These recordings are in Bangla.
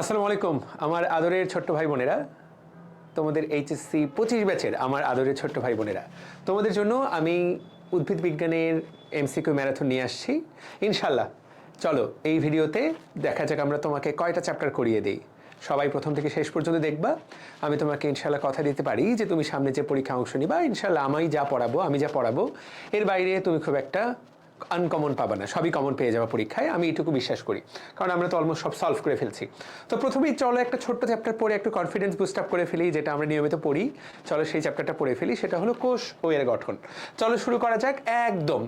আসসালামু আলাইকুম, আমার আদরের ছোট্ট ভাই বোনেরা। তোমাদের এইচএসসি পঁচিশ ব্যাচের আমার আদরের ছোট্ট ভাই বোনেরা। তোমাদের জন্য আমি উদ্ভিদ বিজ্ঞানের এমসিকিউ ম্যারাথন নিয়ে আসছি। ইনশাল্লাহ চলো এই ভিডিওতে দেখা যাক আমরা তোমাকে কয়টা চ্যাপ্টার করিয়ে দিই। সবাই প্রথম থেকে শেষ পর্যন্ত দেখবা। আমি তোমাকে ইনশাল্লাহ কথা দিতে পারি যে তুমি সামনে যে পরীক্ষা অংশ নিবা ইনশাল্লাহ আমাই যা পড়াবো, আমি যা পড়াবো, এর বাইরে তুমি খুব একটা আনকমন পাবা না, সবই কমন পেয়ে যাওয়া পরীক্ষায়, আমি এটুকু বিশ্বাস করি। কারণ আমরা তো অলমোস্ট সব সলভ করে ফেলছি। তো প্রথমেই চলো একটা ছোট্ট চ্যাপ্টার পড়ে একটু কনফিডেন্স বুস্ট আপ করে ফেলি, যেটা আমরা নিয়মিত পড়ি। চলো সেই চ্যাপ্টারটা পড়ে ফেলি, সেটা হলো কোষ ও এর গঠন। চলো শুরু করা যাক একদম।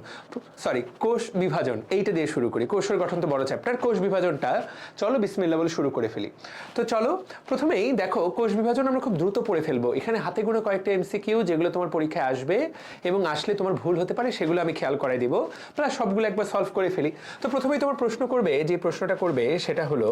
সরি কোষ বিভাজন, এইটা দিয়ে শুরু করি। কোষের গঠন তো বড় চ্যাপ্টার কোষ বিভাজনটা চলো বিসমিল্লা বলে শুরু করে ফেলি। তো চলো, প্রথমেই দেখো, কোষ বিভাজন আমরা খুব দ্রুত পড়ে ফেলব। এখানে হাতে গুলো কয়েকটা এমসিকিউ যেগুলো তোমার পরীক্ষায় আসবে এবং আসলে তোমার ভুল হতে পারে, সেগুলো আমি খেয়াল করে দিব। প্লাস সবগুলো একবার সলভ করে ফেলি। তো প্রথমেই তোমার প্রশ্ন করবে, যে প্রশ্নটা করবে সেটা হলো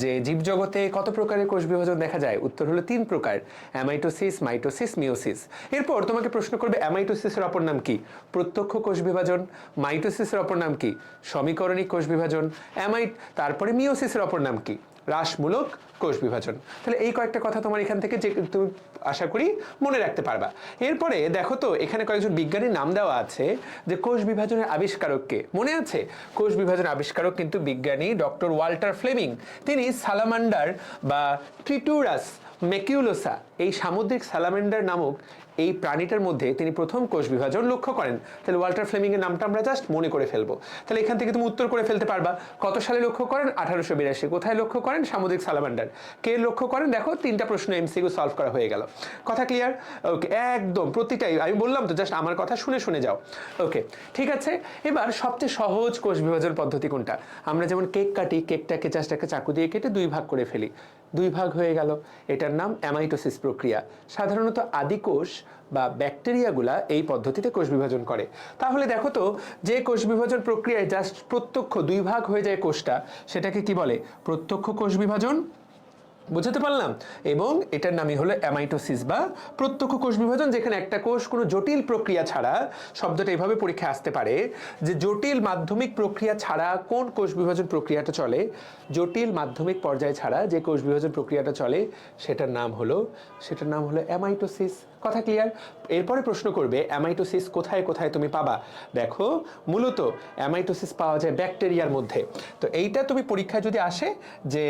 যে জীবজগতে কত প্রকারের কোষ বিভাজন দেখা যায়? উত্তর হলো তিন প্রকার অ্যামাইটোসিস মাইটোসিস মিওসিস এরপর তোমাকে প্রশ্ন করবে অ্যামাইটোসিসের অপর নাম কি? প্রত্যক্ষ কোষ বিভাজন মাইটোসিসের অপর নাম কি? সমীকরণিক কোষ বিভাজন অ্যামাইট তারপরে মিওসিসের অপর নাম কি? হ্রাসমূলক কোষ বিভাজন। তাহলে এই কয়েকটা কথা তোমার এখান থেকে যে তুমি আশা করি মনে রাখতে পারবা। এরপরে দেখো তো, এখানে কয়েকজন বিজ্ঞানীর নাম দেওয়া আছে যে কোষ বিভাজনের আবিষ্কারককে। মনে আছে? কোষ বিভাজনের আবিষ্কারক কিন্তু বিজ্ঞানী ডক্টর ওয়াল্টার ফ্লেমিং। তিনি সালামান্ডার বা ট্রিটুরাস মেকিউলোসা, এই সামুদ্রিক সালামেন্ডার নামক এই প্রাণীটার মধ্যে তিনি প্রথম কোষ বিভাজন লক্ষ্য করেন। তাহলে ওয়াল্টার ফ্লেমিং এর নামটা আমরা জাস্ট মনে করে ফেলব। তাহলে এখান থেকে তুমি উত্তর করে ফেলতে পারবা। কত সালে লক্ষ্য করেন? আঠারোশো বিরাশি। কোথায় লক্ষ্য করেন? সামুদ্রিক সালামান্ডার কে লক্ষ্য করেন? দেখো, তিনটা প্রশ্ন এমসিকিউ সলভ করা হয়ে গেল। কথা ক্লিয়ার ওকে একদম, প্রতিটাই। আমি বললাম তো জাস্ট আমার কথা শুনে শুনে যাও। ওকে ঠিক আছে? এবার সবচেয়ে সহজ কোষ বিভাজন পদ্ধতি কোনটা? আমরা যেমন কেক কাটি কেকটাকে জাস্ট একটা চাকু দিয়ে কেটে দুই ভাগ করে ফেলি। দুই ভাগ হয়ে গেল। এটার নাম অ্যামাইটোসিস প্রক্রিয়া। সাধারণত আদিকোষ বা ব্যাকটেরিয়াগুলা এই পদ্ধতিতে কোষ বিভাজন করে। তাহলে দেখো তো, যে কোষ বিভাজন প্রক্রিয়ায় জাস্ট প্রত্যক্ষ দুই ভাগ হয়ে যায় কোষটা, সেটাকে কি বলে? প্রত্যক্ষ কোষ বিভাজন। বুঝতে পারলাম? এবং এটার নামই হলো অ্যামাইটোসিস বা প্রত্যক্ষ কোষ বিভাজন, যেখানে একটা কোষ কোনো জটিল প্রক্রিয়া ছাড়া, শব্দটা এভাবে পরীক্ষায় আসতে পারে, যে জটিল মাধ্যমিক প্রক্রিয়া ছাড়া কোন কোষ বিভাজন প্রক্রিয়াটা চলে? জটিল মাধ্যমিক পর্যায় ছাড়া যে কোষ বিভাজন প্রক্রিয়াটা চলে, সেটার নাম হলো, সেটার নাম হলো অ্যামাইটোসিস কথা ক্লিয়ার এরপরে প্রশ্ন করবে অ্যামাইটোসিস কোথায় কোথায় তুমি পাবা? দেখো, মূলত অ্যামাইটোসিস পাওয়া যায় ব্যাকটেরিয়ার মধ্যে। তো এইটা তুমি পরীক্ষায় যদি আসে যে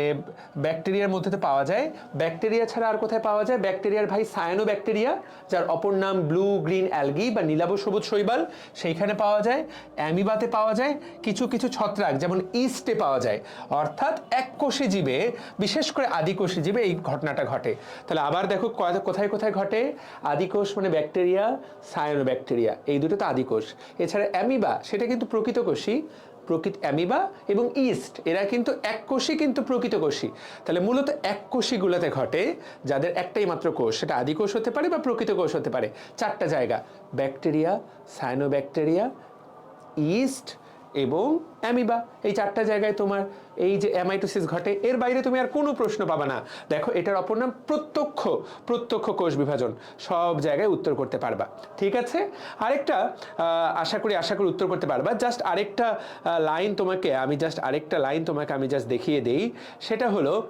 ব্যাকটেরিয়ার মধ্যে তো পাওয়া যায় ব্যাকটেরিয়া ছাড়া আর কোথায় পাওয়া যায়? ব্যাকটেরিয়ার ভাই সায়ানো ব্যাকটেরিয়া যার অপর নাম ব্লু গ্রিন অ্যালগি বা নীলাভ সবুজ শৈবাল, সেইখানে পাওয়া যায়। অ্যামিবাতে পাওয়া যায়। কিছু কিছু ছত্রাক, যেমন ইস্টে পাওয়া যায়। অর্থাৎ এক কোষে জীবে, বিশেষ করে আদিকোষী জীবে এই ঘটনাটা ঘটে। তাহলে আবার দেখো কোথায় কোথায় ঘটে? আদিকোষ মানে ব্যাকটেরিয়া সায়ানো ব্যাকটেরিয়া এই দুটো তো আদিকোষ। এছাড়া অ্যামিবা, সেটা কিন্তু প্রকৃত কোষী, প্রকৃত অ্যামিবা এবং ইস্ট, এরা কিন্তু এক কোষই কিন্তু প্রকৃত কোষী। তাহলে মূলত এক কোষীগুলোতে ঘটে, যাদের একটাই মাত্র কোষ, সেটা আদিকোষ হতে পারে বা প্রকৃত কোষ হতে পারে। চারটা জায়গা, ব্যাকটেরিয়া সায়নো ব্যাকটেরিয়া ইস্ট এবং অ্যামিবা। এই চারটা জায়গায় তোমার এই যে অ্যামাইটোসিস ঘটে, এর বাইরে তুমি আর কোনো প্রশ্ন পাবা না। দেখো, এটার অপর নাম প্রত্যক্ষ প্রত্যক্ষ কোষ বিভাজন। সব জায়গায় উত্তর করতে পারবা। ঠিক আছে? আরেকটা আশা করি আশা করি উত্তর করতে পারবা। জাস্ট আরেকটা লাইন তোমাকে, আমি জাস্ট আরেকটা লাইন তোমাকে আমি জাস্ট দেখিয়ে দেই। সেটা হলো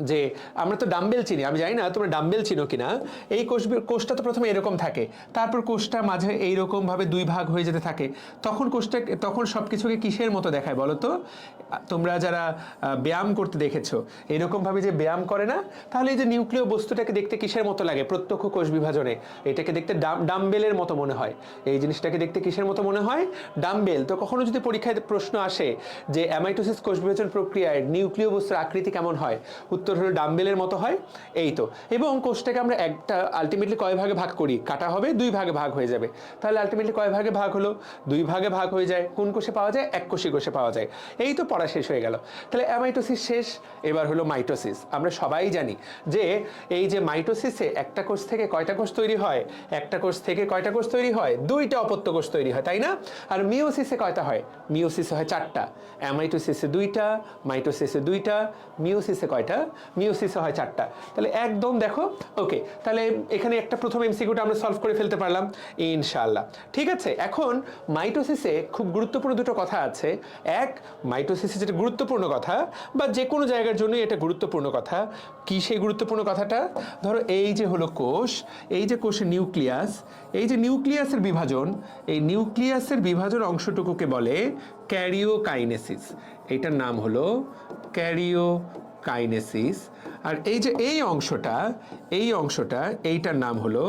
যে আমরা তো ডাম্বেল চিনি, আমি জানি না তোমরা ডাম্বেল চিনো কিনা, এই কোষ কোষটা তো প্রথমে এরকম থাকে, তারপর কোষটা মাঝে এইরকম ভাবে দুই ভাগ হয়ে যেতে থাকে, তখন কোষটা, তখন সব কিছুকে কিসের মতো দেখায় বলো তো? তোমরা যারা ব্যায়াম করতে দেখেছ এরকম ভাবে যে ব্যায়াম করে না, তাহলে এই যে নিউক্লিয় বস্তুটাকে দেখতে কিসের মতো লাগে প্রত্যক্ষ কোষ বিভাজনে? এটাকে দেখতে ডাম- ডাম্বেলের মতো মনে হয়, এই জিনিসটাকে দেখতে কিসের মতো মনে হয়? ডাম্বেল। তো কখনো যদি পরীক্ষায় প্রশ্ন আসে যে অ্যামাইটোসিস কোষ বিভাজন প্রক্রিয়ায় নিউক্লিয় বস্তুর আকৃতি কেমন হয়? উত্তর হলো ডাম্বেলের মতো হয়, এই তো। এবং কোষটাকে আমরা একটা আলটিমেটলি কয় ভাগে ভাগ করি? কাটা হবে, দুই ভাগে ভাগ হয়ে যাবে। তাহলে আলটিমেটলি কয় ভাগে ভাগ হলো? দুই ভাগে ভাগ হয়ে যায়। কোন কোষে পাওয়া যায়? এক কোষে কোষে পাওয়া যায়। এই তো পড়া শেষ হয়ে গেল। তাহলে অ্যামাইটোসিস শেষ? এবার হলো মাইটোসিস আমরা সবাই জানি যে এই যে মাইটোসিসে একটা কোষ থেকে কয়টা কোষ তৈরি হয়? একটা কোষ থেকে কয়টা কোষ তৈরি হয়? দুইটা অপত্য কোষ তৈরি হয়, তাই না? আর মিওসিসে কয়টা হয়? মিওসিসে হয় চারটা। অ্যামাইটোসিসে দুইটা মাইটোসিসে দুইটা মিওসিসে কয়টা? মিওসিসে হয় চারটা। তাহলে একদম দেখো ওকে তাহলে এখানে একটা প্রথম এমসিকিউটা আমরা সলভ করে ফেলতে পারলাম, ইনশাআল্লাহ। ঠিক আছে, এখন মাইটোসিসে খুব গুরুত্বপূর্ণ দুটো কথা আছে। এক, মাইটোসিসে যেটা গুরুত্বপূর্ণ কথা, বা যে কোনো জায়গার জন্যই এটা গুরুত্বপূর্ণ কথা। কি সেই গুরুত্বপূর্ণ কথাটা? ধরো এই যে হলো কোষ, এই যে কোষের নিউক্লিয়াস, এই যে নিউক্লিয়াসের বিভাজন, এই নিউক্লিয়াসের বিভাজন অংশটুকুকে বলে ক্যারিওকাইনেসিস। এইটার নাম হলো ক্যারিওকাইনেসিস আর এই যে এই অংশটা এই অংশটা, এইটার নাম হলো,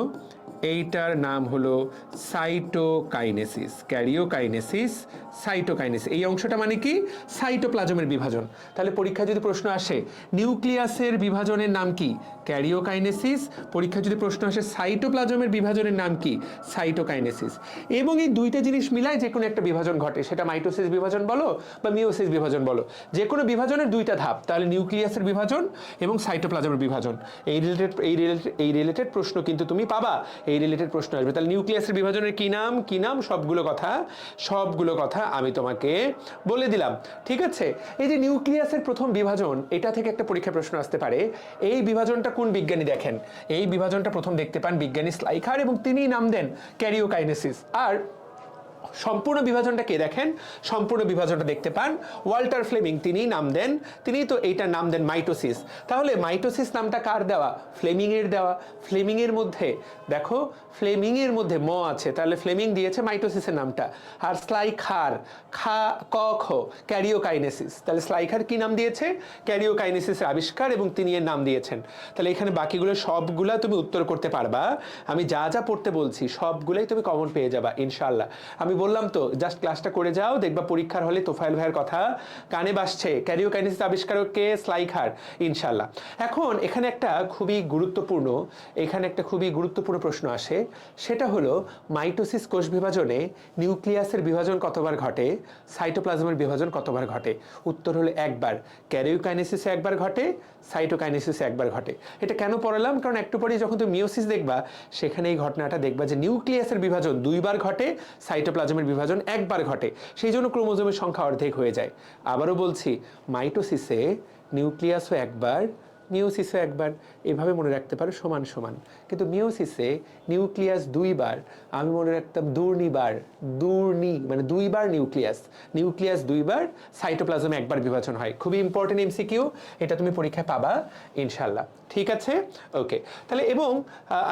এইটার নাম হলো সাইটোকাইনেসিস, ক্যারিওকাইনেসিস, সাইটোকাইনেসিস। এই অংশটা মানে কি? সাইটোপ্লাজমের বিভাজন। তাহলে পরীক্ষায় যদি প্রশ্ন আসে, নিউক্লিয়াসের বিভাজনের নাম কি? ক্যারিওকাইনেসিস, পরীক্ষায় যদি প্রশ্ন আসে, সাইটোপ্লাজমের বিভাজনের নাম কি? সাইটোকাইনেসিস। এবং এই দুইটা জিনিস মিলায় যে কোনো একটা বিভাজন ঘটে। সেটা মাইটোসিস বিভাজন বলো বা মিওসিস বিভাজন বলো। যে কোনো বিভাজনের দুইটা ধাপ, তাহলে নিউক্লিয়াসের বিভাজন এবং সাইটোপ্লাজমের বিভাজন। এই রিলেটেড এই রিলেটেড এই রিলেটেড প্রশ্ন কিন্তু তুমি পাবা। এই রিলেটেড প্রশ্ন আসবে। তাহলে নিউক্লিয়াসের বিভাজনের কী নাম? কী নাম? সবগুলো কথা সবগুলো কথা আমি তোমাকে বলে দিলাম। ঠিক আছে? এই যে নিউক্লিয়াসের প্রথম বিভাজন, এটা থেকে একটা পরীক্ষা প্রশ্ন আসতে পারে। এই বিভাজনটা কোন বিজ্ঞানী দেখেন? এই বিভাজনটা প্রথম দেখতে পান বিজ্ঞানী স্লাইখার এবং তিনিই নাম দেন ক্যারিওকাইনেসিস। আর সম্পূর্ণ বিভাজনটা কে দেখেন? সম্পূর্ণ বিভাজনটা দেখতে পান ওয়াল্টার ফ্লেমিং, তিনিই নাম দেন। তিনি তো এইটার নাম দেন মাইটোসিস। তাহলে মাইটোসিস নামটা কার দেওয়া? ফ্লেমিংয়ের দেওয়া। ফ্লেমিংয়ের মধ্যে, দেখো ফ্লেমিং এর মধ্যে ম আছে, তাহলে ফ্লেমিং দিয়েছে মাইটোসিসের নামটা। আর স্লাইখার, খা, ক, খ, ক্যারিওকাইনেসিস। তাহলে স্লাইখার কি নাম দিয়েছে? ক্যারিওকাইনেসিসের আবিষ্কার এবং তিনি এর নাম দিয়েছেন। তাহলে এখানে বাকিগুলো সবগুলা তুমি উত্তর করতে পারবা। আমি যা যা পড়তে বলছি, সবগুলাই তুমি কমন পেয়ে যাবা ইনশাল্লাহ আমি বললাম তো জাস্ট ক্লাসটা করে যাও, দেখবা পরীক্ষার হলে তোফাইল ভাইয়ের কথা কানে বাসছে ক্যারিওকাইনেসিস আবিষ্কারককে স্লাইখার ইনশাল্লাহ এখন এখানে একটা খুবই গুরুত্বপূর্ণ, এখানে একটা খুবই গুরুত্বপূর্ণ প্রশ্ন আসে। সেটা হলো মাইটোসিস কোষ বিভাজনে নিউক্লিয়াসের বিভাজন কতবার ঘটে? সাইটোপ্লাজমের বিভাজন কতবার ঘটে? উত্তর হলো একবার। ক্যারিওকাইনেসিসে একবার ঘটে, সাইটোকাইনেসিসে একবার ঘটে। এটা কেন পড়ালাম? কারণ একটু পরেই যখন তুমি মিওসিস দেখবা, সেখানে এই ঘটনাটা দেখবা যে নিউক্লিয়াসের বিভাজন দুইবার ঘটে, সাইটোপ্লাজমের বিভাজন একবার ঘটে। সেই জন্য ক্রোমোজোমের সংখ্যা অর্ধেক হয়ে যায়। আবারও বলছি, মাইটোসিসে নিউক্লিয়াসও একবার মিওসিসও একবার এভাবে মনে রাখতে পারো, সমান সমান। কিন্তু মিওসিসে নিউক্লিয়াস দুইবার, আমি মনে রাখতাম দুর্নিবার, দুর্নি মানে দুইবার নিউক্লিয়াস। নিউক্লিয়াস দুইবার, সাইটোপ্লাজম একবার বিভাজন হয়। খুবই ইম্পর্টেন্ট এমসিকিউ এটা তুমি পরীক্ষায় পাবা ইনশাল্লাহ ঠিক আছে? ওকে তাহলে এবং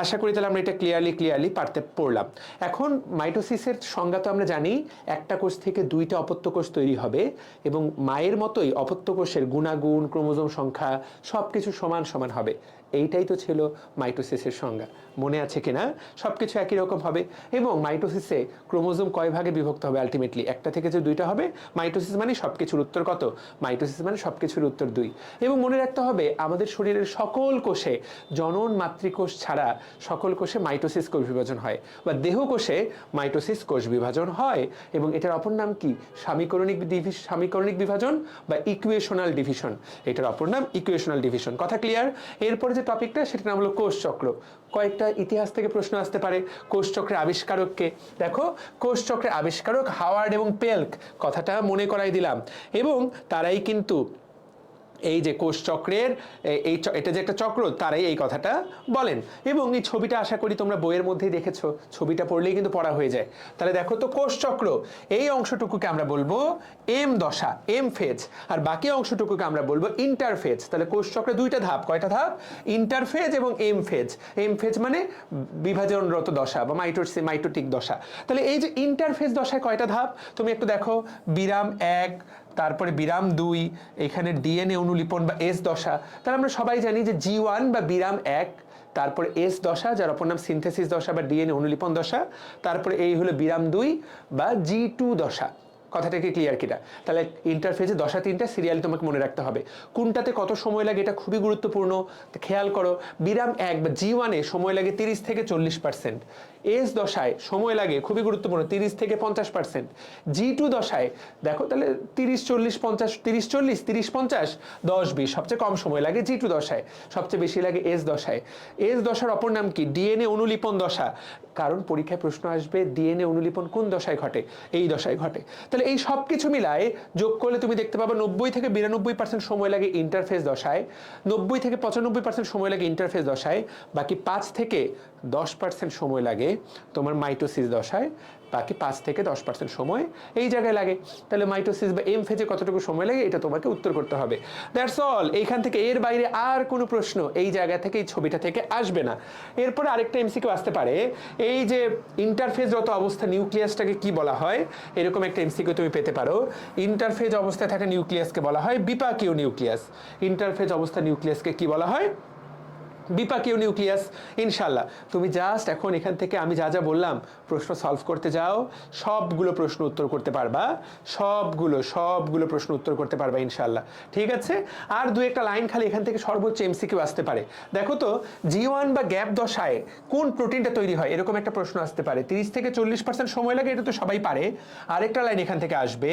আশা করি তাহলে আমরা এটা ক্লিয়ারলি ক্লিয়ারলি পারতে পড়লাম। এখন মাইটোসিসের সংজ্ঞা তো আমরা জানি, একটা কোষ থেকে দুইটা অপত্য কোষ তৈরি হবে এবং মায়ের মতোই অপত্য কোষের গুণাগুণ, ক্রোমোজোম সংখ্যা সব কিছু সমান সমান হবে। এইটাই তো ছিল মাইটোসিসের সংজ্ঞা। মনে আছে কিনা সব কিছু একই রকম হবে এবং মাইটোসিসে ক্রোমোজোম কয় ভাগে বিভক্ত হবে আলটিমেটলি একটা থেকে যে দুইটা হবে, মাইটোসিস মানে সব কিছুর উত্তর কত? মাইটোসিস মানে সব কিছুর উত্তর দুই। এবং মনে রাখতে হবে, আমাদের শরীরের সকল কোষে জনন মাতৃকোষ ছাড়া সকল কোষে মাইটোসিস কোষ বিভাজন হয় বা দেহ কোষে মাইটোসিস কোষ বিভাজন হয়। এবং এটার অপর নাম কি? সামীকরণিক ডিভি সামীকরণিক বিভাজন বা ইকুয়েশনাল ডিভিশন এটার অপর নাম ইকুয়েশনাল ডিভিশন কথা ক্লিয়ার এরপরে যে টপিকটা সেটার নাম হলো কোষচক্র কয়েকটা ইতিহাস থেকে প্রশ্ন আসতে পারে কোষচক্রের আবিষ্কারককে। দেখো কোষচক্রের আবিষ্কারক হাওয়ার্ড এবং পেল্ক, কথাটা মনে করাই দিলাম। এবং তারাই কিন্তু এই যে কোষ চক্রের এই এটা যে একটা চক্র, তারাই এই কথাটা বলেন। এবং এই ছবিটা আশা করি তোমরা বইয়ের মধ্যেই দেখেছ। ছবিটা পড়লেই কিন্তু পড়া হয়ে যায়। তাহলে দেখো তো কোষ চক্র, এই অংশটুকুকে আমরা বলব এম দশা, এম ফেজ। আর বাকি অংশটুকুকে আমরা বলব ইন্টারফেজ। তাহলে কোষ চক্রে দুইটা ধাপ, কয়টা ধাপ? ইন্টারফেজ এবং এম ফেজ। এম ফেজ মানে বিভাজনরত দশা বা মাইটোসি মাইটোটিক দশা। তাহলে এই যে ইন্টারফেজ দশায় কয়টা ধাপ? তুমি একটু দেখো, বিরাম এক তারপরে বিরাম দুই, এখানে ডিএনএ অনুলিপন বা এস দশা। তাহলে আমরা সবাই জানি যে জি ওয়ান বা বিরাম এক, তারপরে এস দশা, যার অপর নাম সিনথেসিস দশা বা ডিএনএ অনুলিপন দশা, তারপরে এই হলো বিরাম দুই বা জি টু দশা। কথাটা কি ক্লিয়ার কিনা? তাহলে ইন্টারফেসে দশা তিনটা সিরিয়াল তোমাকে মনে রাখতে হবে। কোনটাতে কত সময় লাগে এটা খুবই গুরুত্বপূর্ণ। খেয়াল করো, বিরাম এক বা জি ওয়ানে সময় লাগে তিরিশ থেকে চল্লিশ পার্সেন্ট এস দশায় সময় লাগে, খুবই গুরুত্বপূর্ণ, তিরিশ থেকে পঞ্চাশ পার্সেন্ট জি টু দশায়, দেখো তাহলে তিরিশ, চল্লিশ, পঞ্চাশ, তিরিশ, চল্লিশ, তিরিশ, পঞ্চাশ, দশ, বিশ, সবচেয়ে কম সময় লাগে জি টু দশায়। সবচেয়ে বেশি লাগে এস দশায়। এস দশার অপর নাম কি? ডিএনএ অনুলিপন দশা। কারণ পরীক্ষায় প্রশ্ন আসবে ডিএনএ অনুলিপন কোন দশায় ঘটে? এই দশায় ঘটে। তাহলে তাহলে এই সব কিছু মিলায় যোগ করলে তুমি দেখতে পাবে নব্বই থেকে বিরানব্বই পার্সেন্ট সময় লাগে ইন্টারফেস দশায়, নব্বই থেকে পঁচানব্বই পার্সেন্ট সময় লাগে ইন্টারফেস দশায়, বাকি পাঁচ থেকে দশ পার্সেন্ট সময় লাগে তোমার মাইটোসিস দশায়, বাকি পাঁচ থেকে দশ পার্সেন্ট সময় এই জায়গায় লাগে। তাহলে মাইটোসিস বা এম ফেজে কতটুকু সময় লাগে এটা তোমাকে উত্তর করতে হবে। দ্যাটস অল এইখান থেকে এর বাইরে আর কোনো প্রশ্ন এই জায়গা থেকে, এই ছবিটা থেকে আসবে না। এরপরে আরেকটা এমসিকিউ আসতে পারে। এই যে ইন্টারফেজরত অবস্থা নিউক্লিয়াসটাকে কি বলা হয়? এরকম একটা এমসিকিউ তুমি পেতে পারো। ইন্টারফেজ অবস্থায় থাকা নিউক্লিয়াসকে বলা হয় বিপাকীয় নিউক্লিয়াস ইন্টারফেজ অবস্থা নিউক্লিয়াসকে কি বলা হয়? বিপাকীয় নিউক্লিয়াস ইনশাল্লাহ তুমি জাস্ট এখন এখান থেকে আমি যা যা বললাম, প্রশ্ন সলভ করতে যাও, সবগুলো প্রশ্ন উত্তর করতে পারবা, সবগুলো সবগুলো প্রশ্ন উত্তর করতে পারবা ইনশাল্লাহ ঠিক আছে? আর দু একটা লাইন খালি এখান থেকে সর্বোচ্চ এমসিকিউ আসতে পারে। দেখো তো জি ওয়ান বা গ্যাপ দশায় কোন প্রোটিনটা তৈরি হয়? এরকম একটা প্রশ্ন আসতে পারে। তিরিশ থেকে চল্লিশ পার্সেন্ট সময় লাগে, এটা তো সবাই পারে। আরেকটা লাইন এখান থেকে আসবে,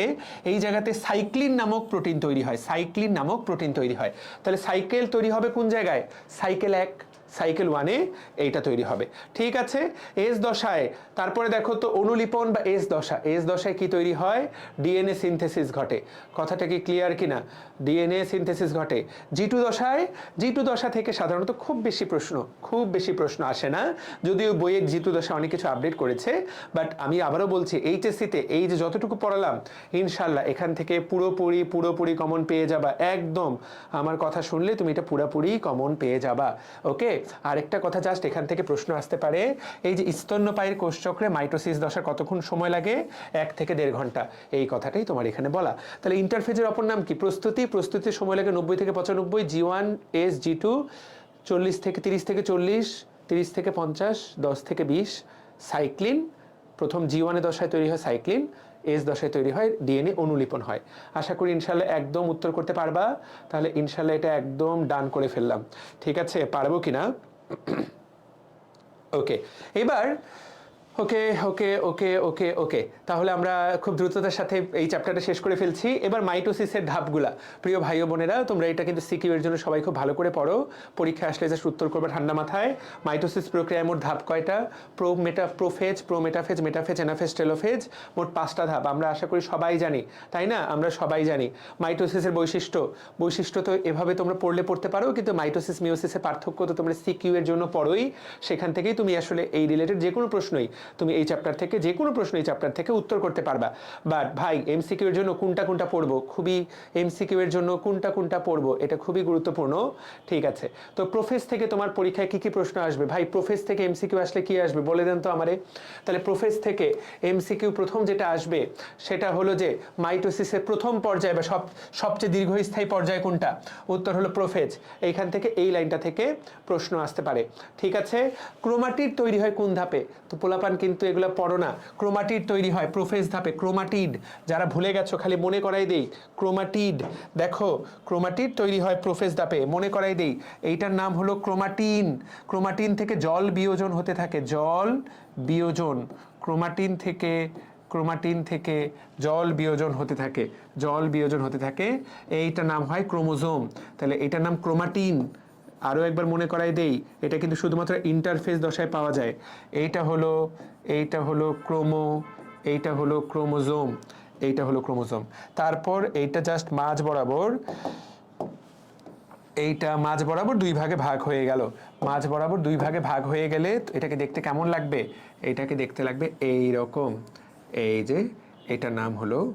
এই জায়গাতে সাইক্লিন নামক প্রোটিন তৈরি হয়। সাইক্লিন নামক প্রোটিন তৈরি হয়। তাহলে সাইকেল তৈরি হবে কোন জায়গায়? সাইকেল এক সাইকেল ওয়ানে এইটা তৈরি হবে। ঠিক আছে? এস দশায়, তারপরে দেখো তো অনুলিপন বা এস দশা। এস দশায় কি তৈরি হয়? ডিএনএ সিনথেসিস ঘটে। কথাটা কি ক্লিয়ার কিনা? ডিএনএ সিনথেসিস ঘটে। জি টু দশায় জি টু দশা থেকে সাধারণত খুব বেশি প্রশ্ন, খুব বেশি প্রশ্ন আসে না। যদিও বইয়ের জি টু দশা অনেক কিছু আপডেট করেছে বাট আমি আবারও বলছি, এইচএসসিতে এই যে যতটুকু পড়ালাম, ইনশাল্লাহ এখান থেকে পুরোপুরি পুরোপুরি কমন পেয়ে যাবা। একদম, আমার কথা শুনলে তুমি এটা পুরোপুরি কমন পেয়ে যাবা। ওকে আরেকটা কথা জাস্ট এখান থেকে প্রশ্ন আসতে পারে, এই যে স্তন্যপায়ের কোষচক্রে মাইটোসিস দশার কতক্ষণ সময় লাগে? এক থেকে দেড় ঘণ্টা, এই কথাটাই তোমার এখানে বলা। তাহলে ইন্টারফেজের অপর নাম কি? প্রস্তুতি, প্রস্তুতির সময় লাগে নব্বই থেকে পঁচানব্বই G one S G two চল্লিশ থেকে তিরিশ থেকে চল্লিশ, তিরিশ থেকে পঞ্চাশ, দশ থেকে বিশ, সাইক্লিন। প্রথম জি ওয়ানে দশায় তৈরি হয় সাইক্লিন এস দশায় তৈরি হয়, ডিএনএ অনুলিপন হয়। আশা করি ইনশাল্লাহ একদম উত্তর করতে পারবা। তাহলে ইনশাল্লাহ এটা একদম ডান করে ফেললাম। ঠিক আছে, পারব কি না ওকে এবার ওকে ওকে ওকে ওকে ওকে। তাহলে আমরা খুব দ্রুততার সাথে এই চ্যাপ্টারটা শেষ করে ফেলছি। এবার মাইটোসিসের ধাপগুলা। প্রিয় ভাই বোনেরা, তোমরা এটা কিন্তু সিকিউ এর জন্য সবাই খুব ভালো করে পড়ো। পরীক্ষা আসলে জাস্ট উত্তর করবে ঠান্ডা মাথায়। মাইটোসিস প্রক্রিয়ায় মোট ধাপ কয়টা? Pro meta prophase prometaphase metaphase anaphase telophase মোট পাঁচটা ধাপ। আমরা আশা করি সবাই জানি। তাই না? আমরা সবাই জানি। মাইটোসিসের বৈশিষ্ট্য। বৈশিষ্ট্য তো এভাবে তোমরা পড়লে পড়তে পারো, কিন্তু মাইটোসিস মিওসিসের পার্থক্য তো তোমরা সিকিউ এর জন্য পড়োই। সেখান থেকেই তুমি আসলে এই রিলেটেড যে কোনো প্রশ্নই তুমি এই চ্যাপ্টার থেকে যে কোনো প্রশ্ন এই চ্যাপ্টার থেকে উত্তর করতে পারবা। বাট ভাই এমসিকিউ এর জন্য কোনটা কোনটা পড়ব? খুবই এমসিকিউ এর জন্য কোনটা কোনটা পড়ব? এটা খুবই গুরুত্বপূর্ণ। ঠিক আছে। তো প্রোফেস থেকে তোমার পরীক্ষায় কি কি প্রশ্ন আসবে? ভাই প্রোফেস থেকে এমসিকিউ আসলে কি আসবে? বলে দেন তো আমারে। তাহলে প্রোফেস থেকে এমসিকিউ প্রথম যেটা আসবে, সেটা হলো যে মাইটোসিসের প্রথম পর্যায়ে বা সব, সবচেয়ে দীর্ঘস্থায়ী পর্যায় কোনটা? উত্তর হলো প্রোফেজ এইখান থেকে এই লাইনটা থেকে প্রশ্ন আসতে পারে। ঠিক আছে? ক্রোমাটিড তৈরি হয় কোন ধাপে? তো পোলাপান কিন্তু এগুলো পড়ো না। ক্রোমাটিড তৈরি হয়, প্রোফেজ ধাপে। ক্রোমাটিড, যারা ভুলে গেছো, খালি মনে করাই দেই। ক্রোমাটিড, দেখো, ক্রোমাটিড তৈরি হয় প্রোফেজ ধাপে, মনে করাই দেই। এইটার নাম হলো ক্রোমাটিন। ক্রোমাটিন থেকে জল বিয়োজন হতে থাকে, জল বিয়োজন। ক্রোমাটিন থেকে ক্রোমাটিন থেকে জল বিয়োজন হতে থাকে, জল বিয়োজন হতে থাকে। এইটার নাম হয় ক্রোমোজোম। তাহলে এটার নাম ক্রোমাটিন। আরও একবার মনে করাই দেই, এটা কিন্তু শুধুমাত্র ইন্টারফেস দশায় পাওয়া যায়। এইটা হলো এইটা হলো ক্রোমো, এইটা হলো ক্রোমোজোম, এইটা হলো ক্রোমোজোম। তারপর এইটা জাস্ট মাঝ বরাবর, এইটা মাঝ বরাবর দুই ভাগে ভাগ হয়ে গেল। মাঝ বরাবর দুই ভাগে ভাগ হয়ে গেলে এটাকে দেখতে কেমন লাগবে? এটাকে দেখতে লাগবে এই রকম এই যে, এটার নাম হলো